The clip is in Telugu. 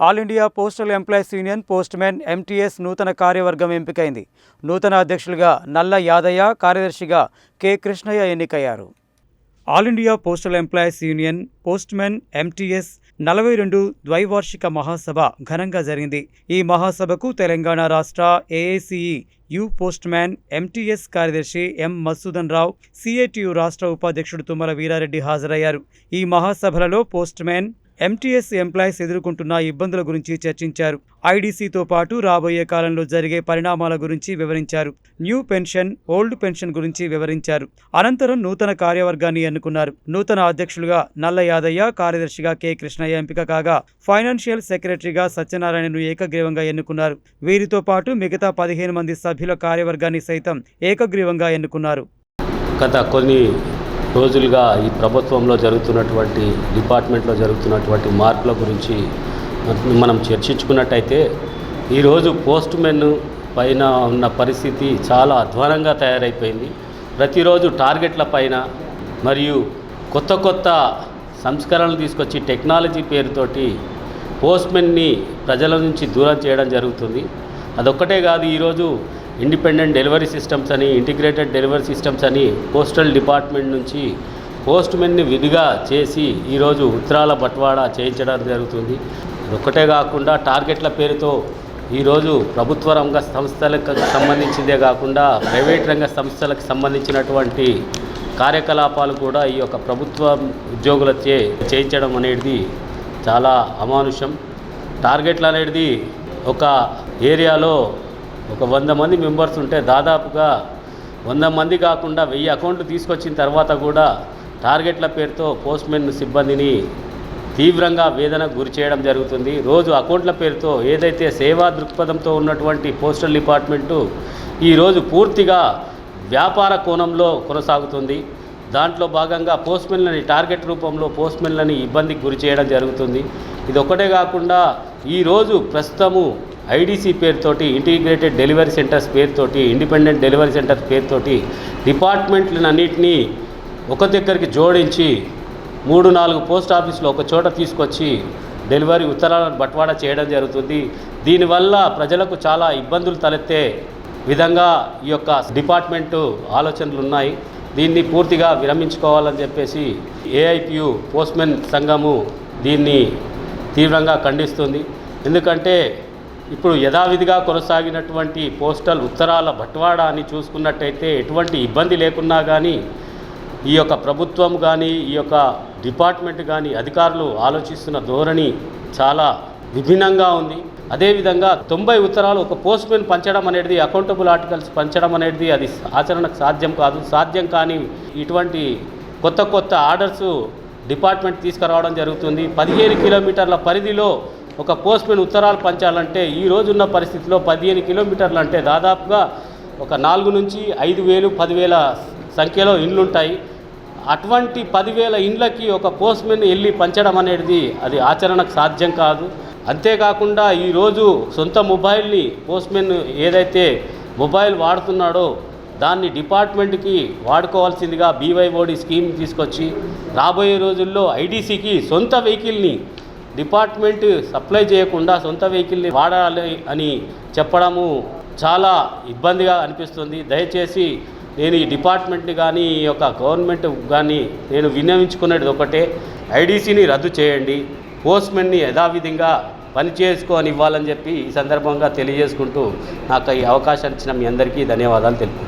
All India postal employees union postmen MTS నూతన కార్యవర్గం ఎంపికైంది. నూతన అధ్యక్షులుగా నల్ల యాదయ్య కార్యదర్శిగా కె కృష్ణయ్య ఎన్నికయ్యారు. All India postal employees union postmen MTS నలభై రెండు ద్వైవార్షిక మహాసభ ఘనంగా జరిగింది. ఈ మహాసభకు తెలంగాణ రాష్ట్ర A A C E U postman M T S కార్యదర్శి ఎం మసూదన్ రావు సిఐటియు రాష్ట్ర ఉపాధ్యక్షుడు తుమ్మల వీరారెడ్డి హాజరయ్యారు. ఈ మహాసభలలో పోస్ట్ మ్యాన్ ఎంటీఎస్ ఎంప్లాయీస్ ఎదుర్కొంటున్న ఇబ్బందుల గురించి చర్చించారు. ఐడీసీతో పాటు రాబోయే కాలంలో జరిగే పరిణామాల గురించి వివరించారు. న్యూ పెన్షన్ ఓల్డ్ పెన్షన్ గురించి వివరించారు. అనంతరం నూతన కార్యవర్గాన్ని ఎన్నుకున్నారు. నూతన అధ్యక్షులుగా నల్ల యాదయ్య కార్యదర్శిగా కె కృష్ణయ్య ఎంపిక కాగా ఫైనాన్షియల్ సెక్రటరీగా సత్యనారాయణను ఏకగ్రీవంగా ఎన్నుకున్నారు. వీరితో పాటు మిగతా పదిహేను మంది సభ్యుల కార్యవర్గాన్ని సైతం ఏకగ్రీవంగా ఎన్నుకున్నారు. గత కొన్ని రోజులుగా ఈ ప్రభుత్వంలో జరుగుతున్నటువంటి డిపార్ట్మెంట్లో జరుగుతున్నటువంటి మార్పుల గురించి మనం చర్చించుకున్నట్టయితే ఈరోజు పోస్ట్ మెన్ పైన ఉన్న పరిస్థితి చాలా అధ్వానంగా తయారైపోయింది. ప్రతిరోజు టార్గెట్ల పైన మరియు కొత్త కొత్త సంస్కరణలు తీసుకొచ్చి టెక్నాలజీ పేరుతోటి పోస్ట్మెన్ని ప్రజల నుంచి దూరం చేయడం జరుగుతుంది. అదొక్కటే కాదు ఈరోజు ఇండిపెండెంట్ డెలివరీ సిస్టమ్స్ అని ఇంటిగ్రేటెడ్ డెలివరీ సిస్టమ్స్ అని పోస్టల్ డిపార్ట్మెంట్ నుంచి పోస్ట్మెన్ని విధిగా చేసి ఈరోజు ఉత్తరాల బట్వాడా చేయించడం జరుగుతుంది. ఒక్కటే కాకుండా టార్గెట్ల పేరుతో ఈరోజు ప్రభుత్వ రంగ సంస్థలకు సంబంధించిందే కాకుండా ప్రైవేట్ రంగ సంస్థలకు సంబంధించినటువంటి కార్యకలాపాలు కూడా ఈ యొక్క ప్రభుత్వ ఉద్యోగులచే చేయించడం అనేది చాలా అమానుషం. టార్గెట్లు అనేది ఒక ఏరియాలో ఒక వంద మంది మెంబర్స్ ఉంటే దాదాపుగా వంద మంది కాకుండా వెయ్యి అకౌంట్లు తీసుకొచ్చిన తర్వాత కూడా టార్గెట్ల పేరుతో పోస్ట్మెన్ సిబ్బందిని తీవ్రంగా వేదనకు గురి చేయడం జరుగుతుంది. రోజు అకౌంట్ల పేరుతో ఏదైతే సేవా దృక్పథంతో ఉన్నటువంటి పోస్టల్ డిపార్ట్మెంటు ఈరోజు పూర్తిగా వ్యాపార కోణంలో కొనసాగుతుంది. దాంట్లో భాగంగా పోస్ట్మెన్లని టార్గెట్ రూపంలో పోస్ట్మెన్లని ఇబ్బందికి గురి చేయడం జరుగుతుంది. ఇది ఒక్కటే కాకుండా ఈరోజు ప్రస్తుతము ఐడీసీ పేరుతోటి ఇంటిగ్రేటెడ్ డెలివరీ సెంటర్స్ పేరుతోటి ఇండిపెండెంట్ డెలివరీ సెంటర్స్ పేరుతోటి డిపార్ట్మెంట్లన్నింటినీ ఒక దగ్గరికి జోడించి మూడు నాలుగు పోస్ట్ ఆఫీసులు ఒక చోట తీసుకొచ్చి డెలివరీ ఉత్తరాలను బట్వాడా చేయడం జరుగుతుంది. దీనివల్ల ప్రజలకు చాలా ఇబ్బందులు తలెత్తే విధంగా ఈ యొక్క డిపార్ట్మెంటు ఆలోచనలు ఉన్నాయి దీన్ని పూర్తిగా విరమించుకోవాలని చెప్పేసి ఏఐపియు పోస్ట్మెన్ సంఘము దీన్ని తీవ్రంగా ఖండిస్తుంది. ఎందుకంటే ఇప్పుడు యథావిధిగా కొనసాగినటువంటి పోస్టల్ ఉత్తరాల బట్వాడా అని చూసుకున్నట్టయితే ఎటువంటి ఇబ్బంది లేకున్నా కానీ ఈ యొక్క ప్రభుత్వం కానీ ఈ యొక్క డిపార్ట్మెంట్ కానీ అధికారులు ఆలోచిస్తున్న ధోరణి చాలా విభిన్నంగా ఉంది. అదేవిధంగా తొంభై ఉత్తరాలు ఒక పోస్ట్మెన్ పంచడం అనేది అకౌంటబుల్ ఆర్టికల్స్ పంచడం అనేది అది ఆచరణకు సాధ్యం కాదు. సాధ్యం కానీ ఇటువంటి కొత్త కొత్త ఆర్డర్స్ డిపార్ట్మెంట్ తీసుకురావడం జరుగుతుంది. పదిహేను కిలోమీటర్ల పరిధిలో ఒక పోస్ట్మెన్ ఉత్తరాలు పంచాలంటే ఈ రోజున్న పరిస్థితిలో పదిహేను కిలోమీటర్లు అంటే దాదాపుగా ఒక నాలుగు నుంచి ఐదు వేలు పదివేల సంఖ్యలో ఇండ్లుంటాయి. అటువంటి పదివేల ఇండ్లకి ఒక పోస్ట్మెన్ వెళ్ళి పంచడం అనేది అది ఆచరణకు సాధ్యం కాదు. అంతేకాకుండా ఈరోజు సొంత మొబైల్ని పోస్ట్మెన్ ఏదైతే మొబైల్ వాడుతున్నాడో దాన్ని డిపార్ట్మెంట్కి వాడుకోవాల్సిందిగా బీవైఓడి స్కీమ్ తీసుకొచ్చి రాబోయే రోజుల్లో ఐడీసీకి సొంత వెహికల్ని డిపార్ట్మెంట్ సప్లై చేయకుండా సొంత వెహికల్ని వాడాలి అని చెప్పడము చాలా ఇబ్బందిగా అనిపిస్తుంది. దయచేసి నేను ఈ డిపార్ట్మెంట్ని కానీ ఈ యొక్క గవర్నమెంట్ కానీ నేను వినియోగించుకునేది ఒకటే. ఐడీసీని రద్దు చేయండి. పోస్ట్మెన్ని యథావిధంగా పని చేసుకొని ఇవ్వాలని చెప్పి ఈ సందర్భంగా తెలియజేసుకుంటూ నాకు ఈ అవకాశం ఇచ్చిన మీ అందరికీ ధన్యవాదాలు తెలుపు